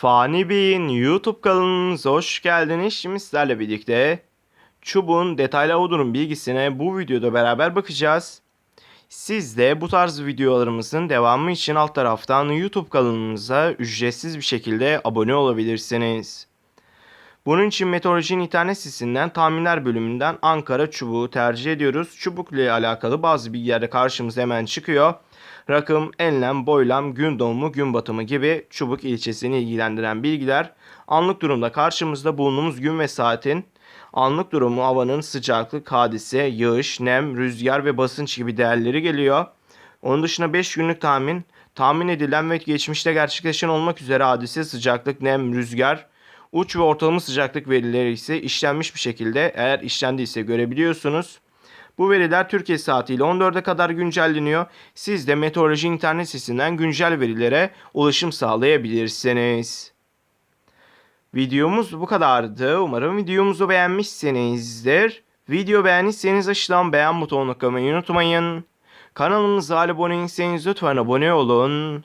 Fani Bey'in YouTube kanalımıza hoş geldiniz. Şimdi sizlerle birlikte çubuğun detaylı avudurum bilgisine bu videoda beraber bakacağız. Siz de bu tarz videolarımızın devamı için alt taraftan YouTube kanalımıza ücretsiz bir şekilde abone olabilirsiniz. Bunun için Meteoroloji'nin internet sitesinden tahminler bölümünden Ankara çubuğu tercih ediyoruz. Çubuk ile alakalı bazı bilgiler de karşımıza hemen çıkıyor. Rakım, enlem, boylam, gün doğumu, gün batımı gibi çubuk ilçesini ilgilendiren bilgiler. Anlık durumda karşımızda bulunduğumuz gün ve saatin anlık durumu, havanın sıcaklık, hadise, yağış, nem, rüzgar ve basınç gibi değerleri geliyor. Onun dışında 5 günlük tahmin, tahmin edilen ve geçmişte gerçekleşen olmak üzere hadise, sıcaklık, nem, rüzgar, uç ve ortalama sıcaklık verileri ise işlenmiş bir şekilde eğer işlendiyse görebiliyorsunuz. Bu veriler Türkiye saatiyle 14'e kadar güncelleniyor. Siz de meteoroloji internet sitesinden güncel verilere ulaşım sağlayabilirsiniz. Videomuz bu kadardı. Umarım videomuzu beğenmişsinizdir. Video beğendiyseniz aşağıdan beğen butonuna tıklamayı unutmayın. Kanalımıza abone değilseniz lütfen abone olun.